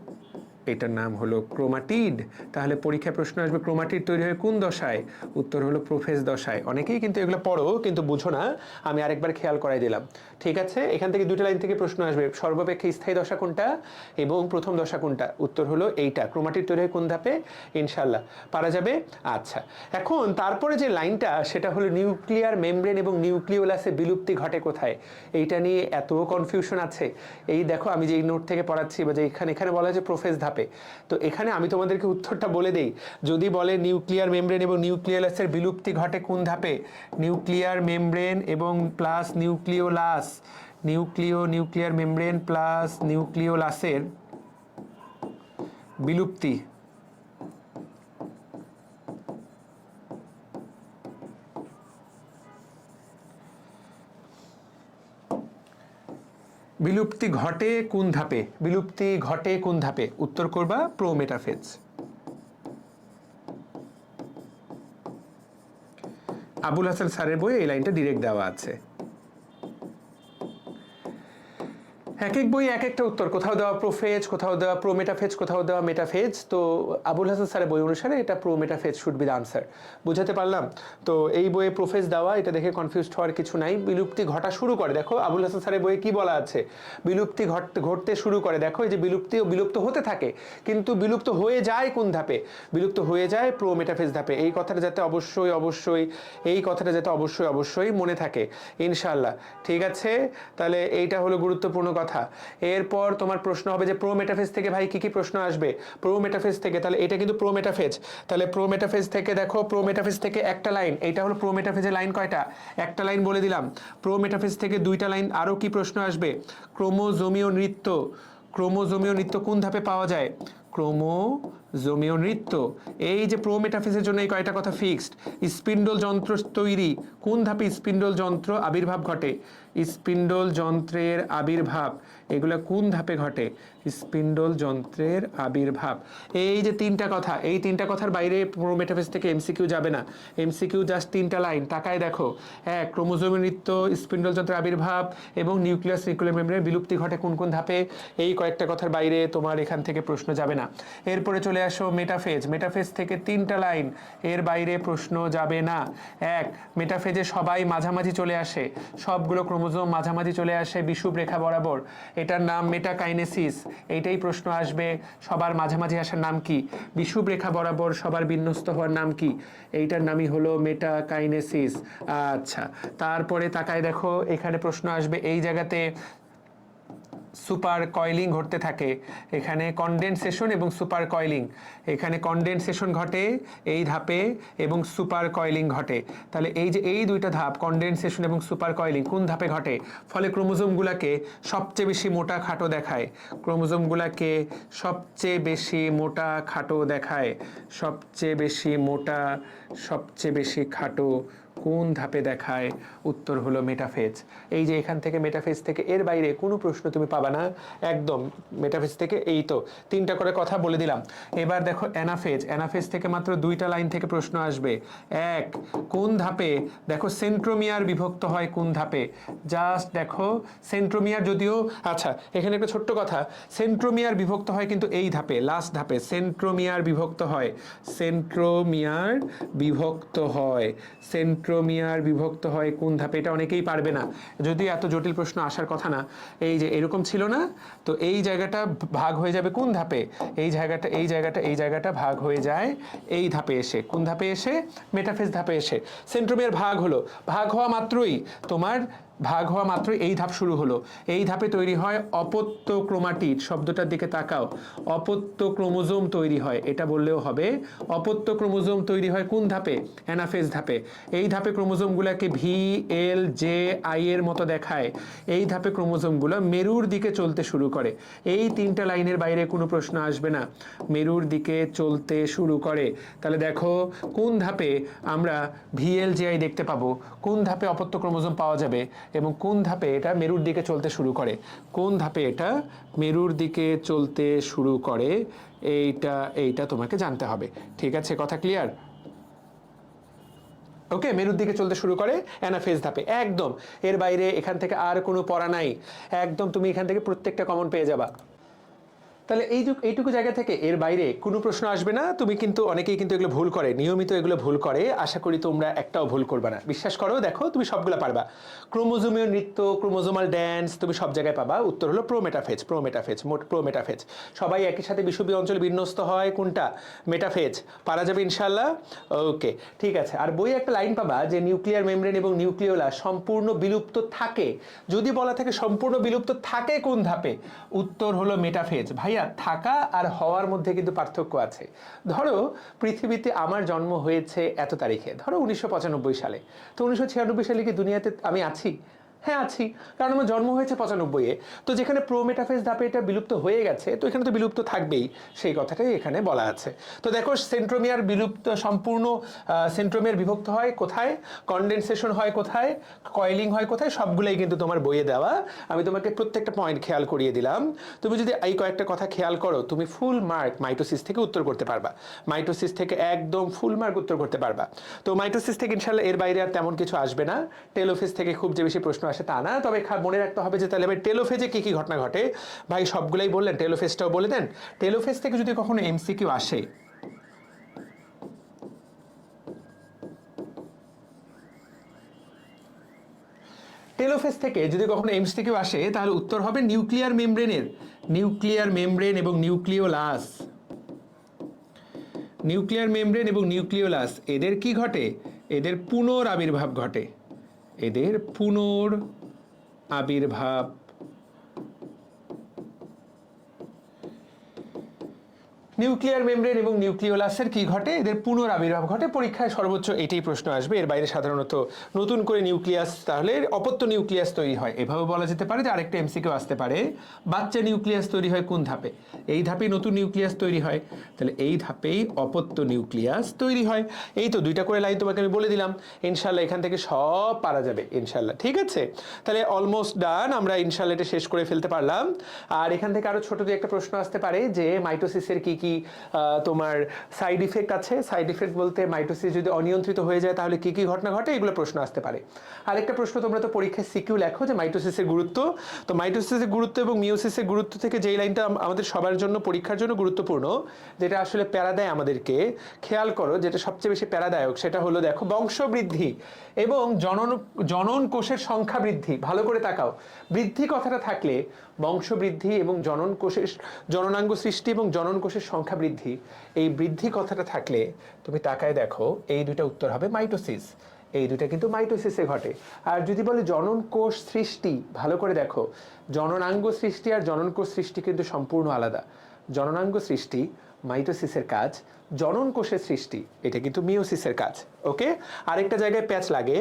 এটার নাম হলো ক্রোমাটিড। তাহলে পরীক্ষায় প্রশ্ন আসবে, ক্রোমাটিড তৈরি হয় কোন দশায়? উত্তর হলো প্রোফেজ দশায়। অনেকেই কিন্তু এগুলো পড়ো, কিন্তু বুঝো না। আমি আরেকবার খেয়াল করাই দিলাম। ঠিক আছে? এখান থেকে দুটো লাইন থেকে প্রশ্ন আসবে। সর্বাপেক্ষা স্থায়ী দশা কোনটা এবং প্রথম দশা কোনটা? উত্তর হলো এইটা। ক্রোমাটিড তৈরি হয় কোন ধাপে? ইনশাল্লাহ পারা যাবে? আচ্ছা। এখন তারপরে যে লাইনটা, সেটা হলো নিউক্লিয়ার মেমব্রেন এবং নিউক্লিওলাসে বিলুপ্তি ঘটে কোথায়? এইটা নিয়ে এত কনফিউশন আছে। এই দেখো, আমি যে এই নোট থেকে পড়াচ্ছি বা যে এখানে এখানে বলা হয়েছে প্রোফেজ ধাপে তো এখানে আমি তোমাদেরকে উত্তরটা বলে দেই। যদি বলে নিউক্লিয়ার মেমব্রেন এবং নিউক্লিয়ালাসের বিলুপ্তি ঘটে কোন ধাপে? নিউক্লিয়ার মেমব্রেন এবং plus nucleolus. Nucleo, nuclear membrane plus নিউক্লিওলাসের বিলুপ্তি। বিলুপ্তি ঘটে কোন ধাপে? বিলুপ্তি ঘটে কোন ধাপে? উত্তর করবা প্রোমেটাফেজ আবুল হাসান স্যারের বই এই লাইনটা ডিরেক্ট দেওয়া আছে। এক এক বই এক একটা উত্তর, কোথাও দেওয়া প্রোফেজ কোথাও দেওয়া প্রো মেটাফেজ কোথাও দেওয়া মেটাফেজ তো আবুল হাসান স্যারের বই অনুসারে এটা prometaphase should be the answer বুঝাতে পারলাম? তো এই বইয়ে প্রোফেজ দেওয়া, এটা দেখে কনফিউজড হওয়ার কিছু নাই। বিলুপ্তি ঘটা শুরু করে, দেখো আবুল হাসান স্যারের বইয়ে কি বলা আছে? বিলুপ্তি ঘট, ঘটতে শুরু করে, দেখো এই যে বিলুপ্তি ও বিলুপ্ত হতে থাকে, কিন্তু বিলুপ্ত হয়ে যায় কোন ধাপে? বিলুপ্ত হয়ে যায় প্রো মেটাফেজ ধাপে। এই কথাটা যাতে অবশ্যই অবশ্যই, এই কথাটা যাতে অবশ্যই অবশ্যই মনে থাকে। ইনশাল্লাহ ঠিক আছে? তাহলে এইটা হলো গুরুত্বপূর্ণ কথা। এরপর তোমার প্রশ্ন হবে যে প্রো মেটাফেজ থেকে ভাই কি কি প্রশ্ন আসবে? প্রো মেটাফেজ থেকে, তাহলে এটা কিন্তু প্রো মেটাফেজ তাহলে প্রো মেটাফেজ থেকে দেখো প্রো মেটাফেজ থেকে একটা লাইন এটা হলো প্রো মেটাফেজের লাইন কয়টা? একটা লাইন বলে দিলাম। প্রো মেটাফেজ থেকে দুইটা লাইন আরও কি প্রশ্ন আসবে? ক্রোমোজোমীয় নৃত্য। ক্রোমোজোমীয় নৃত্য কোন ধাপে পাওয়া যায়? ক্রোমোজোমীয় নৃত্য। এই যে প্রোমেটাফিসের জন্য এই কয়টা কথা ফিক্সড স্পিন্ডল যন্ত্র তৈরি। কোন ধাপে স্পিন্ডল যন্ত্র আবির্ভাব ঘটে? স্পিন্ডল যন্ত্রের আবির্ভাব। এগুলো কোন ধাপে ঘটে? স্পিন্ডল যন্ত্রের আবির্ভাব। এই যে তিনটা কথা, এই তিনটা কথার বাইরে প্রোমেটাফিস থেকে এমসিকিউ যাবে না। এমসিকিউ জাস্ট তিনটা লাইন টাকায় দেখো। এক ক্রোমোজোমীয় নৃত্য, স্পিন্ডল যন্ত্রের আবির্ভাব এবং নিউক্লিয়াস নিউক্লিয়ার মেমব্রেনের বিলুপ্তি ঘটে কোন কোন ধাপে? এই কয়েকটা কথার বাইরে তোমার এখান থেকে প্রশ্ন যাবে না। এরপরে চলে আসো মেটাফেজ মেটাফেজ থেকে তিনটা লাইন। এর বাইরে প্রশ্ন যাবে না। এক মেটাফেজে সবাই মাঝামাঝি চলে আসে। সবগুলো ক্রোমোজোম মাঝামাঝি চলে আসে বিষুব রেখা বরাবর। এটার নাম মেটাকাইনেসিস এইটাই প্রশ্ন আসবে, সবার মাঝামাঝি আসার নাম কি? বিষুব রেখা বরাবর সবার বিন্যস্ত হওয়ার নাম কি? এইটার নামই হলো মেটাকাইনেসিস আচ্ছা তারপরে তাকায় দেখো, এখানে প্রশ্ন আসবে এই জায়গাতে। সুপার কয়েলিং ঘটতে থাকে। এখানে কনডেনসেশন এবং সুপার কয়েলিং। এখানে কনডেনসেশন ঘটে এই ধাপে এবং সুপার কয়েলিং ঘটে। তাহলে এই যে এই দুইটা ধাপ কনডেনসেশন এবং সুপার কয়েলিং, কোন ধাপে ঘটে? ফলে ক্রোমোজোমগুলোকে সবচেয়ে বেশি মোটা খাটো দেখায়। ক্রোমোজোমগুলোকে সবচেয়ে বেশি মোটা খাটো দেখায়। সবচেয়ে বেশি মোটা, সবচেয়ে বেশি খাটো কোন ধাপে দেখায়? উত্তর হলো মেটাফেজ এই যে এখান থেকে মেটাফেজ থেকে এর বাইরে কোনো প্রশ্ন তুমি পাবা না। একদম মেটাফেজ থেকে এই তো। তিনটা করে কথা বলে দিলাম। এবার দেখো অ্যানাফেজ। অ্যানাফেজ থেকে মাত্র দুইটা লাইন থেকে প্রশ্ন আসবে। এক, কোন ধাপে? দেখো সেন্ট্রোমিয়ার বিভক্ত হয় কোন ধাপে? জাস্ট দেখো সেন্ট্রোমিয়ার যদিও আচ্ছা এখানে একটা ছোট্ট কথা। সেন্ট্রোমিয়ার বিভক্ত হয় কিন্তু এই ধাপে লাস্ট ধাপে। সেন্ট্রোমিয়ার বিভক্ত হয়। সেন্ট্রোমিয়ার বিভক্ত হয়। সেন্ট্রোমিয়ার বিভক্ত হয় কোন ধাপে, এটা অনেকেই পারবে না। যদি এত জটিল প্রশ্ন আসার কথা না, এই যে এরকম ছিল না, তো এই জায়গাটা ভাগ হয়ে যাবে কোন ধাপে? এই জায়গাটা এই জায়গাটা এই জায়গাটা ভাগ হয়ে যায় এই ধাপে এসে। কোন ধাপে এসে? মেটাফেস ধাপে এসে। সেন্ট্রোমিয়ার ভাগ হলো। ভাগ হওয়া মাত্রই তোমার ভাগ হওয়া মাত্র এই ধাপ শুরু হলো। এই ধাপে তৈরি হয় অপত্য ক্রোমাটিড শব্দটার দিকে তাকাও অপত্য ক্রোমোজোম তৈরি হয়, এটা বললেও হবে। অপত্য ক্রোমোজোম তৈরি হয় কোন ধাপে? অ্যানাফেজ ধাপে। এই ধাপে ক্রোমোজোমগুলোকে ভি, এল, জে, আই এর মতো দেখায়। এই ধাপে ক্রোমোজোমগুলো মেরুর দিকে চলতে শুরু করে। এই তিনটা লাইনের বাইরে কোনো প্রশ্ন আসবে না। মেরুর দিকে চলতে শুরু করে। তাহলে দেখো, কোন ধাপে আমরা ভিএল জেআই দেখতে পাবো? কোন ধাপে অপত্য ক্রোমোজোম পাওয়া যাবে? এবং কোন ধাপে এটা মেরুর দিকে চলতে শুরু করে? কোন ধাপে এটা মেরুর দিকে চলতে শুরু করে? এইটা এইটা তোমাকে জানতে হবে। ঠিক আছে, কথা ক্লিয়ার ওকে মেরুর দিকে চলতে শুরু করে অ্যানাফেজ ধাপে। একদম। এর বাইরে এখান থেকে আর কোনো পড়া নাই। একদম তুমি এখান থেকে প্রত্যেকটা কমন পেয়ে যাবা। তাহলে এই এইটুকু জায়গা থেকে এর বাইরে কোনো প্রশ্ন আসবে না। তুমি কিন্তু অনেকেই কিন্তু এগুলো ভুল করে, নিয়মিত এগুলো ভুল করে। আশা করি তোমরা একটাও ভুল করবে না। বিশ্বাস করো, দেখো, তুমি সবগুলো পারবা। ক্রোমোজোমীয় নৃত্য, ক্রোমোজোমাল ড্যান্স তুমি সব জায়গায় পাবা। উত্তর হলো প্রোমেটাফেজ প্রোমেটাফেজ মোট প্রোমেটাফেজ সবাই একই সাথে বিষুবীয় অঞ্চলে বিন্যস্ত হয়, কোনটা? মেটাফেজ পারা যাবে ইনশাল্লাহ ওকে, ঠিক আছে। আর বই একটা লাইন পাবা যে নিউক্লিয়ার মেমব্রেন এবং নিউক্লিওলা সম্পূর্ণ বিলুপ্ত থাকে। যদি বলা থাকে সম্পূর্ণ বিলুপ্ত থাকে কোন ধাপে? উত্তর হলো মেটাফেজ ভাইয়া, থাকা আর হওয়ার মধ্যে কিন্তু পার্থক্য আছে। ধরো, পৃথিবীতে আমার জন্ম হয়েছে এত তারিখে। ধরো, উনিশশো পঁচানব্বই সালে। তো উনিশশো ছিয়ানব্বই সালে কি দুনিয়াতে আমি আছি? হ্যাঁ আছি। কারণ আমার জন্ম হয়েছে পঁচানব্বইয়ে। তো যেখানে প্রোমেটাফেজ ধাপে এটা বিলুপ্ত হয়ে গেছে, তো এখানে তো বিলুপ্ত থাকবেই। সেই কথাটাই এখানে বলা আছে। তো দেখো, সেন্ট্রোমিয়ার বিলুপ্ত সম্পূর্ণ সেন্ট্রোমিয়ার বিভক্ত হয় কোথায়? কন্ডেনসেশন হয় কোথায়? কয়েলিং হয় কোথায়? সবগুলোই কিন্তু তোমার বইয়ে দেওয়া। আমি তোমাকে প্রত্যেকটা পয়েন্ট খেয়াল করিয়ে দিলাম। তুমি যদি এই কয়েকটা কথা খেয়াল করো, তুমি ফুল মার্ক মাইটোসিস থেকে উত্তর করতে পারবা। মাইটোসিস থেকে একদম ফুল মার্ক উত্তর করতে পারবা। তো মাইটোসিস থেকে ইনশাল্লাহ এর বাইরে আর তেমন কিছু আসবে না। টেলোফেজ থেকে খুব যে বেশি প্রশ্ন আসে তা না, তবে মনে রাখতে হবে যে তাহলে টেলোফেজে কী কী ঘটনা ঘটে? ভাই সবগুলাই বললেন, টেলোফেজটাও বলে দেন। টেলোফেজ থেকে যদি কখনো এমসি এমসিকিউ আসে? টেলোফেজ থেকে যদি কখনো এমস থেকেও আসে, তাহলে উত্তর হবে নিউক্লিয়ার মেমব্রেনের, নিউক্লিয়ার মেমব্রেন এবং নিউক্লিওলাস। নিউক্লিয়ার মেমব্রেন এবং নিউক্লিওলাস, এদের কি ঘটে? এদের পুনর আবির্ভাব ঘটে। এদের পুনর আবির্ভাব নিউক্লিয়ার মেমব্রেন এবং নিউক্লিওলাসের কি ঘটে? এদের পুনরাবির্ভাব ঘটে। পরীক্ষায় সর্বোচ্চ এটাই প্রশ্ন আসবে। এর বাইরে সাধারণত নতুন করে নিউক্লিয়াস তাহলে অপত্য নিউক্লিয়াস তৈরি হয়। এভাবে বলা যেতে পারে যে আরেকটা এমসিকিউ আসতে পারে। বাচ্চা নিউক্লিয়াস তৈরি হয় কোন ধাপে? এই ধাপেই নতুন নিউক্লিয়াস তৈরি হয়। তাহলে এই ধাপেই অপত্য নিউক্লিয়াস তৈরি হয়। এই তো দুইটা করে লাইন তোমাকে আমি বলে দিলাম। ইনশাল্লাহ এখান থেকে সব পারা যাবে। ইনশাল্লাহ ঠিক আছে? তাহলে অলমোস্ট ডান আমরা ইনশাল্লাহ এটা শেষ করে ফেলতে পারলাম। আর এখান থেকে আরও ছোট দিয়ে একটা প্রশ্ন আসতে পারে যে মাইটোসিসের কি কি তোমার সাইড ইফেক্ট আছে? সাইড ইফেক্ট বলতে মাইটোসিস যদি অনিয়ন্ত্রিত হয়ে যায়, তাহলে কি কি ঘটনা ঘটে? এগুলো প্রশ্ন আসতে পারে। আরেকটা প্রশ্ন তোমরা তো পরীক্ষায় সিকিউ লেখো যে মাইটোসিসের গুরুত্ব। তো মাইটোসিসের গুরুত্ব এবং মিওসিসের গুরুত্ব থেকে যেই লাইনটা আমাদের সবার জন্য, পরীক্ষার জন্য গুরুত্বপূর্ণ, যেটা আসলে প্যারা দেয় আমাদেরকে, খেয়াল করো, যেটা সবচেয়ে বেশি প্যারাদায়ক, সেটা হলো দেখো বংশবৃদ্ধি। এবং জনন জনন কোষের সংখ্যা বৃদ্ধি, ভালো করে তাকাও। বৃদ্ধি কথাটা থাকলে বংশবৃদ্ধি এবং জনন কোষের জননাঙ্গ সৃষ্টি এবং জনন কোষের সংখ্যা বৃদ্ধি, এই বৃদ্ধি কথাটা থাকলে তুমি তাকায় দেখো, এই দুইটা উত্তর হবে মাইটোসিস। এই দুইটা কিন্তু মাইটোসিসে ঘটে। আর যদি বলে জনন কোষ সৃষ্টি, ভালো করে দেখো। জননাঙ্গ সৃষ্টি আর জনন কোষ সৃষ্টি কিন্তু সম্পূর্ণ আলাদা। জননাঙ্গ সৃষ্টি মাইটোসিসের কাজ, জনন কোষের সৃষ্টি, এটা কিন্তু মিওসিসের কাজ, ওকে? আরেকটা জায়গায় প্যাচ লাগে,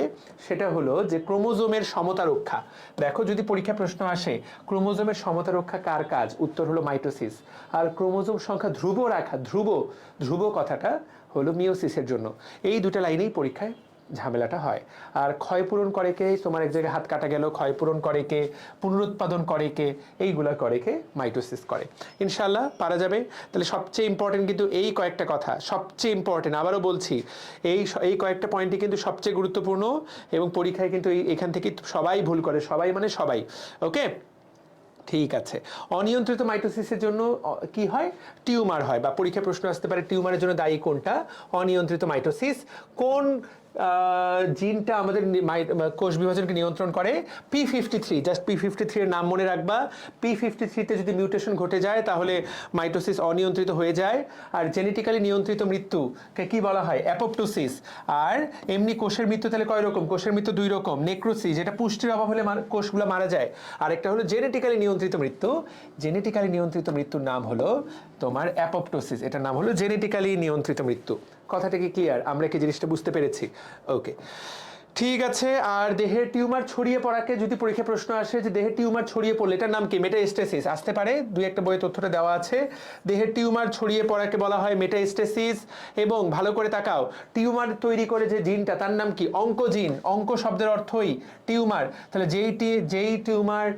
সেটা হলো যে ক্রোমোজোমের সমতা রক্ষা। দেখো, যদি পরীক্ষা প্রশ্ন আসে, ক্রোমোজোমের সমতা রক্ষা কার কাজ? উত্তর হলো মাইটোসিস। আর ক্রোমোজোম সংখ্যা ধ্রুব রাখা, ধ্রুব ধ্রুব কথাটা হলো মিওসিসের জন্য। এই দুটা লাইনেই পরীক্ষায় ঝামেলাটা হয়। আর ক্ষয়পূরণ করে কে? তোমার এক জায়গায় হাত কাটা গেল ক্ষয়পূরণ করে কে? পুনরুৎপাদন করে কে? এইগুলা করে কে? মাইটোসিস করে। ইনশাল্লাহ পারা যাবে। তাহলে সবচেয়ে ইম্পর্টেন্ট কিন্তু এই কয়েকটা কথা। সবচেয়ে ইম্পর্টেন্ট আবারও বলছি, এই এই কয়েকটা পয়েন্টই কিন্তু সবচেয়ে গুরুত্বপূর্ণ এবং পরীক্ষায় কিন্তু এখান থেকে সবাই ভুল করে, সবাই মানে সবাই। ওকে ঠিক আছে। অনিয়ন্ত্রিত মাইটোসিসের জন্য কি হয়? টিউমার হয় বা পরীক্ষা প্রশ্ন আসতে পারে, টিউমারের জন্য দায়ী কোনটা? অনিয়ন্ত্রিত মাইটোসিস। কোন জিনটা আমাদের কোষ বিভাজনকে নিয়ন্ত্রণ করে। P fifty three just P fifty থ্রির নাম মনে রাখবা। পি ফিফটি থ্রিতে যদি মিউটেশন ঘটে যায়, তাহলে মাইটোসিস অনিয়ন্ত্রিত হয়ে যায়। আর জেনেটিক্যালি নিয়ন্ত্রিত মৃত্যুকে কি বলা হয়? অ্যাপোপ্টোসিস আর এমনি কোষের মৃত্যু তাহলে কয় রকম? কোষের মৃত্যু দুই রকম। নেক্রোসিস যেটা পুষ্টির অভাব হলে কোষগুলো মারা যায়। আর একটা হলো জেনেটিক্যালি নিয়ন্ত্রিত মৃত্যু। জেনেটিক্যালি নিয়ন্ত্রিত মৃত্যুর নাম হলো তোমার অ্যাপোপ্টোসিস এটার নাম হলো জেনেটিক্যালি নিয়ন্ত্রিত মৃত্যু। কথাটা কি ক্লিয়ার আমরা কি জিনিসটা বুঝতে পেরেছি? ওকে ঠিক আছে, আর দেহের টিউমার ছড়িয়ে পড়াকে যদি পরীক্ষা প্রশ্ন আসে যে দেহের টিউমার ছড়িয়ে পড়লে, এটার নাম কি? মেটাস্টেসিস আসতে পারে। দুই একটা বইয়ে তথ্যটা দেওয়া আছে। দেহের টিউমার ছড়িয়ে পড়াকে বলা হয় মেটাস্টেসিস এবং ভালো করে তাকাও, টিউমার তৈরি করে যে জিনটা, তার নাম কি? অঙ্কজিন। অঙ্ক শব্দের অর্থই টিউমার। তাহলে যেই টি, যেই টিউমার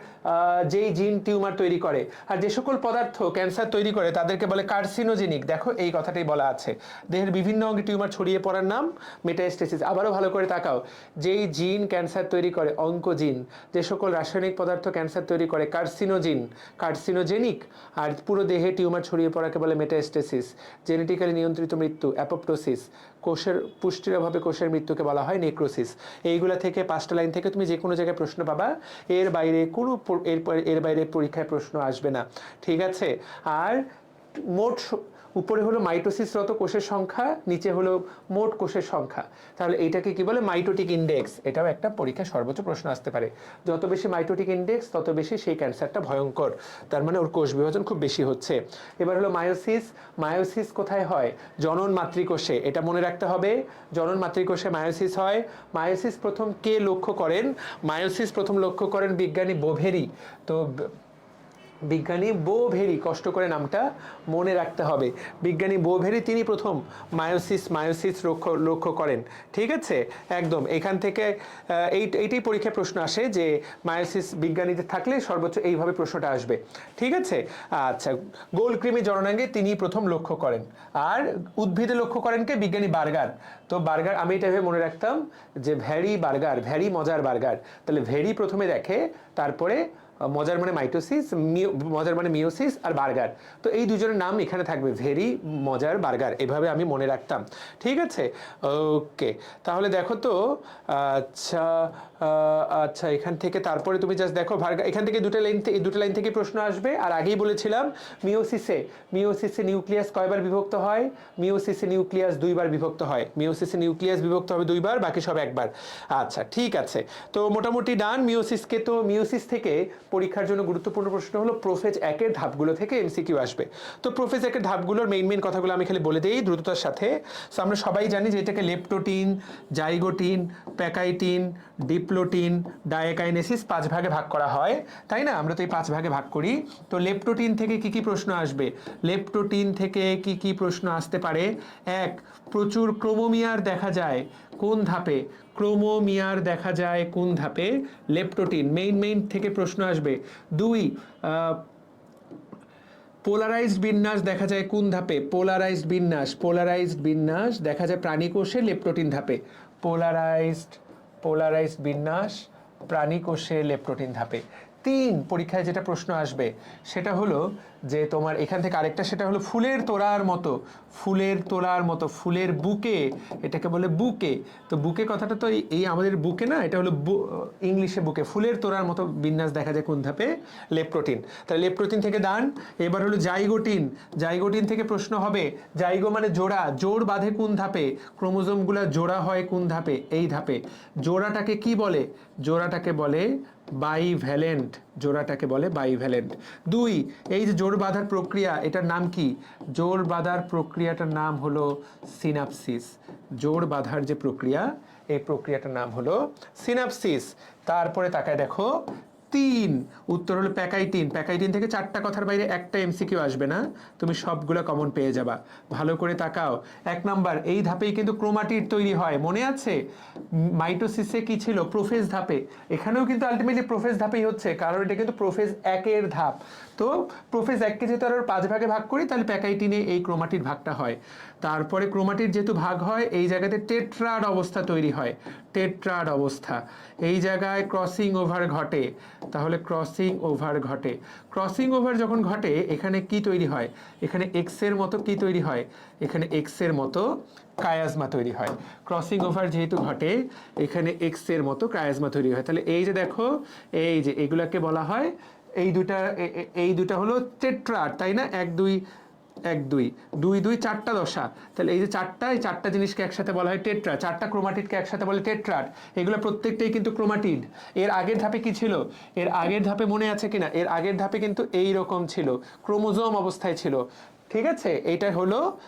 যেই জিন টিউমার তৈরি করে, আর যে সকল পদার্থ ক্যান্সার তৈরি করে, তাদেরকে বলে কার্সিনোজেনিক দেখো, এই কথাটাই বলা আছে। দেহের বিভিন্ন অঙ্গে টিউমার ছড়িয়ে পড়ার নাম মেটাস্টেসিস আবারও ভালো করে তাকাও। যেই জিন ক্যান্সার তৈরি করে, অঙ্কোজিন, যে সকল রাসায়নিক পদার্থ ক্যান্সার তৈরি করে, কার্সিনোজিন, কার্সিনোজেনিক, আর পুরো দেহে টিউমার ছড়িয়ে পড়াকে বলে মেটাস্টেসিস, জেনেটিক্যালি নিয়ন্ত্রিত মৃত্যু, অ্যাপোপ্টোসিস, কোষের, পুষ্টির অভাবে কোষের মৃত্যুকে বলা হয় নেক্রোসিস। এইগুলা থেকে পাঁচটা লাইন থেকে তুমি যে কোনো জায়গায় প্রশ্ন পাবা, এর বাইরে কোনো এর এর বাইরে পরীক্ষায় প্রশ্ন আসবে না। ঠিক আছে? আর মোট উপরে হলো মাইটোসিসরত কোষের সংখ্যা, নিচে হলো মোট কোষের সংখ্যা। তাহলে এইটাকে কি বলে? Mitotic index. এটাও একটা পরীক্ষায় সর্বোচ্চ প্রশ্ন আসতে পারে। যত বেশি মাইটোটিক ইন্ডেক্স, তত বেশি সেই ক্যান্সারটা ভয়ঙ্কর। তার মানে ওর কোষ বিভাজন খুব বেশি হচ্ছে। এবার হলো মায়োসিস। মায়োসিস কোথায় হয়? জনন মাতৃকোষে। এটা মনে রাখতে হবে, জনন মাতৃকোষে মায়োসিস হয়। মায়োসিস প্রথম কে লক্ষ্য করেন? মায়োসিস প্রথম লক্ষ্য করেন বিজ্ঞানী বোভেরি। তো বিজ্ঞানী বোভেরি, কষ্ট করে নামটা মনে রাখতে হবে। বিজ্ঞানী বোভেরি তিনি প্রথম মায়োসিস মায়োসিস লক্ষ্য লক্ষ্য করেন। ঠিক আছে? একদম। এখান থেকে এই, এইটাই পরীক্ষায় প্রশ্ন আসে যে মায়োসিস বিজ্ঞানীদের থাকলে সর্বোচ্চ এইভাবে প্রশ্নটা আসবে। ঠিক আছে? আচ্ছা গোলকৃমি জননাঙ্গে তিনি প্রথম লক্ষ্য করেন। আর উদ্ভিদে লক্ষ্য করেন কে? বিজ্ঞানী বার্গার। তো বার্গার, আমি এটা ভেবে মনে রাখতাম যে ভ্যারি বার্গার ভ্যারি মজার বার্গার। তাহলে ভেরি প্রথমে দেখে, তারপরে মজার মানে মাইটোসিস মজার মানে মিওসিস আর বার্গার। তো এই দুজনের নাম এখানে থাকবে, ভেরি মজার বার্গার। এভাবে আমি মনে রাখতাম। ঠিক আছে? ওকে। তাহলে দেখো তো আচ্ছা আচ্ছা এখান থেকে তারপরে তুমি জাস্ট দেখো, ভার্গা, এখান থেকে দুটো লাইন এই দুটো লাইন থেকে প্রশ্ন আসবে। আর আগেই বলেছিলাম মিওসিসে মিওসিসে নিউক্লিয়াস কয়বার বিভক্ত হয়? মিওসিসে নিউক্লিয়াস দুইবার বিভক্ত হয়। মিওসিসে নিউক্লিয়াস বিভক্ত হবে দুইবার, বাকি সব একবার। আচ্ছা ঠিক আছে। তো মোটামুটি ডান মিওসিসকে তো মিওসিস থেকে পরীক্ষার জন্য গুরুত্বপূর্ণ প্রশ্ন হলো প্রোফেজ একের ধাপগুলো থেকে এমসিকিউ আসবে। তো প্রোফেজ একের ধাপগুলোর মেইন মেইন কথাগুলো আমি খালি বলে দিই দ্রুততার সাথে। So, আমরা সবাই জানি যে এটাকে leptotene zygotene pachytene diplotene diakinesis পাঁচ ভাগে ভাগ করা হয়। তাই না? আমরা তো এই পাঁচ ভাগে ভাগ করি। তো লেপটোটিন থেকে কি কি প্রশ্ন আসবে? লেপটোটিন থেকে কি কি প্রশ্ন আসতে পারে? এক প্রচুর ক্রোমোমিয়ার দেখা যায়। কোন ধাপে? ক্রোমোমিয়ার দেখা যায় কোন ধাপে? লেপটোটিন মেইন মেইন থেকে প্রশ্ন আসবে। দুই পোলারাইজড বিন্যাস দেখা যায় কোন ধাপে? পোলারাইজড বিন্যাস পোলারাইজড বিন্যাস দেখা যায় প্রাণীকোষে লেপটোটিন ধাপে। পোলারাইজড পোলারাইজড বিন্যাস প্রাণীকোষে লেপটোটিন ধাপে। তিন পরীক্ষায় যেটা প্রশ্ন আসবে, সেটা হলো যে তোমার এখান থেকে আরেকটা, সেটা হলো ফুলের তোড়ার মতো, ফুলের তোড়ার মতো, ফুলের বুকে, এটাকে বলে বুকে। তো বুকে কথাটা তো এই- আমাদের বুকে না, এটা হলো ইংলিশে বুকে, ফুলের তোড়ার মতো বিন্যাস দেখা যায় কোন ধাপে? লেপ্রোটিন। তাহলে লেপ্রোটিন থেকে দান, এবার হলো জাইগোটিন। জাইগোটিন থেকে প্রশ্ন হবে, জাইগো মানে জোড়া, জোড় বাঁধে কোন ধাপে? ক্রোমোজোমগুলো জোড়া হয় কোন ধাপে? এই ধাপে। জোড়াটাকে কি বলে? জোড়াটাকে বলে বাইভ্যালেন্ট জোড়াটাকে বলে বাইভ্যালেন্ট দুই, এই যে জোর বাঁধার প্রক্রিয়া, এটার নাম কি? জোর বাঁধার প্রক্রিয়াটার নাম হলো সিনাপসিস জোর বাঁধার যে প্রক্রিয়া, এই প্রক্রিয়াটার নাম হলো সিনাপসিস তারপরে তাকায় দেখো তিন। উত্তর হলো প্যাকাইটিন প্যাকাইটিন থেকে চারটা কথার বাইরে একটা এমসিকিউ আসবে না। তুমি সবগুলো কমন পেয়ে যাবা। ভালো করে তাকাও। এক নাম্বার, এই ধাপেই কিন্তু ক্রোমাটিড তৈরি হয়। মনে আছে? মাইটোসিসে কি ছিল? প্রোফেজ ধাপে। এখানেও কিন্তু আলটিমেটলি প্রোফেজ ধাপেই হচ্ছে। কারণ এটা কিন্তু প্রোফেজ একের ধাপ। তো প্রোফেজ এককে যেহেতু আরও পাঁচ ভাগে ভাগ করি, তাহলে প্যাকাইটিনে এই ক্রোমাটিড ভাগটা হয়। তারপরে ক্রোমাটিড যেহেতু ভাগ হয়, এই জায়গাতে টেট্রাড অবস্থা তৈরি হয়। টেট্রাড অবস্থা। এই জায়গায় ক্রসিং ওভার ঘটে। তাহলে ক্রসিং ওভার ঘটে। ক্রসিং ওভার যখন ঘটে, এখানে কি তৈরি হয়? এখানে এক্সের মতো কি তৈরি হয়? এখানে এক্সের মতো কায়াজমা তৈরি হয়। ক্রসিং ওভার যেহেতু ঘটে, এখানে এক্সের মতো কায়াজমা তৈরি হয়। তাহলে এই যে দেখো, এই যে এগুলাকে বলা হয়, এই দুটা এই দুটা হলো টেট্রার তাই না? এক, দুই এক, দুই। দুই দুই, চারটা দশা। তাহলে এই যে চারটা, এই চারটা জিনিসকে একসাথে বলা হয় টেট্রা। চারটা ক্রোমাটিডকে একসাথে বলে টেট্রাট এগুলো প্রত্যেকটাই কিন্তু ক্রোমাটিড। এর আগের ধাপে কি ছিল? এর আগের ধাপে মনে আছে কিনা? এর আগের ধাপে কিন্তু এই রকম ছিল। ক্রোমোজোম অবস্থায় ছিল। ঠিক আছে? এইটা হলো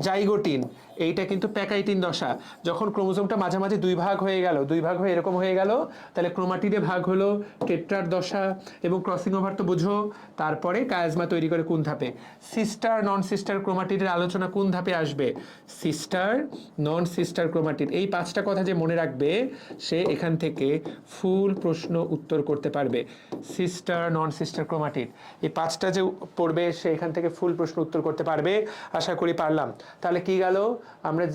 জাইগোটিন। এইটা কিন্তু প্যাকাইটিন দশা। যখন ক্রোমোজোমটা মাঝামাঝি দুই ভাগ হয়ে গেল, দুই ভাগ হয়ে এরকম হয়ে গেল, তাহলে ক্রোমাটিডে ভাগ হলো, টেট্রার দশা এবং ক্রসিং ওভার তো বুঝো, তারপরে কায়াজমা তৈরি করে কোন ধাপে? সিস্টার নন সিস্টার ক্রোমাটিডের আলোচনা কোন ধাপে আসবে? Sister non sister chromatid. এই পাঁচটা কথা যে মনে রাখবে, সে এখান থেকে ফুল প্রশ্ন উত্তর করতে পারবে। Sister non sister chromatid. এই পাঁচটা যে পড়বে, সে এখান থেকে ফুল প্রশ্ন উত্তর করতে পারবে। আশা করি পারলাম। তাহলে কি গেল? আমরা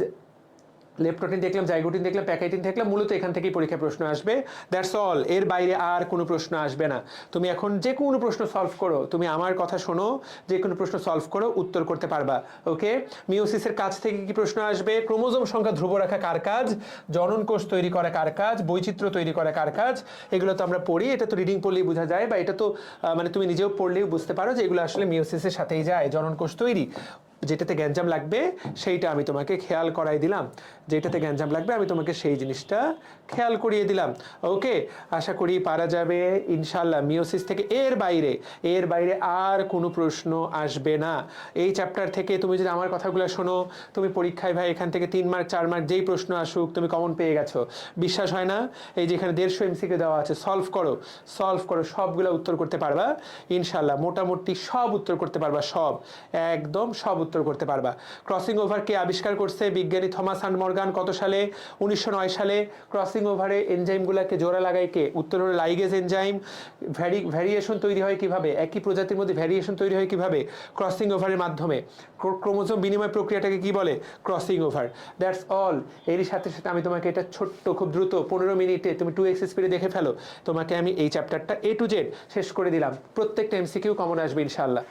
লেপটোটিন দেখলাম জাইগোটিন দেখলাম প্যাকাইটিন দেখলাম, মূলত এখান থেকেই পরীক্ষা প্রশ্ন আসবে। দ্যাটস অল এর বাইরে আর কোনো প্রশ্ন আসবে না। তুমি এখন যে কোনো প্রশ্ন সলভ করো। তুমি আমার কথা শোনো, যে কোনো প্রশ্ন সলভ করো, উত্তর করতে পারবা। ওকে মিওসিসের কাছ থেকে কি প্রশ্ন আসবে? ক্রোমোজোম সংখ্যা ধ্রুব রাখা কার কাজ? জনন কোষ তৈরি করা কার কাজ? বৈচিত্র্য তৈরি করা কার কাজ? এগুলো তো আমরা পড়ি, এটা তো রিডিং পড়লেই বোঝা যায়, বা এটা তো মানে তুমি নিজেও পড়লেও বুঝতে পারো যে এগুলো আসলে মিওসিসের সাথেই যায়, জনন কোষ তৈরি। যেটাতে গ্যাঞ্জাম লাগবে, সেইটা আমি তোমাকে খেয়াল করাই দিলাম। যেটাতে গ্যাঞ্জাম লাগবে, আমি তোমাকে সেই জিনিসটা খেয়াল করিয়ে দিলাম। ওকে আশা করি পারা যাবে। ইনশাল্লাহ মিওসিস থেকে এর বাইরে এর বাইরে আর কোনো প্রশ্ন আসবে না। এই চ্যাপ্টার থেকে তুমি যদি আমার কথাগুলো শোনো, তুমি পরীক্ষায় ভাই এখান থেকে তিন মার্ক চার মার্ক যেই প্রশ্ন আসুক, তুমি কমন পেয়ে গেছো। বিশ্বাস হয় না? এই যেখানে দেড়শো এমসিকে দেওয়া আছে সলভ করো। সলভ করো, সবগুলো উত্তর করতে পারবা। ইনশাল্লাহ মোটামুটি সব উত্তর করতে পারবা, সব। একদম সব উত্তর করতে পারবা। ক্রসিং ওভার কে আবিষ্কার করছে বিজ্ঞানী থমাস অ্যান্ড মর্গান কত সালে? উনিশশো নয় সালে। ক্রসিং ওভারে এনজাইমগুলোকে জোড়া লাগায় কে? উত্তর হলো লাইগেজ এনজাইম ভ্যারি ভ্যারিয়েশন তৈরি হয় কীভাবে? একই প্রজাতির মধ্যে ভ্যারিয়েশন তৈরি হয় কীভাবে? ক্রসিং ওভারের মাধ্যমে। ক্রোমোজোম বিনিময় প্রক্রিয়াটাকে কি বলে? ক্রসিং ওভার দ্যাটস অল এরই সাথে সাথে আমি তোমাকে এটা ছোট্ট, খুব দ্রুত পনেরো মিনিটে তুমি টু এক্স স্পিডে দেখে ফেলো। তোমাকে আমি এই চ্যাপ্টারটা এ টু জেড শেষ করে দিলাম। প্রত্যেকটা এমসিকিউ কমন আসবে ইনশাল্লাহ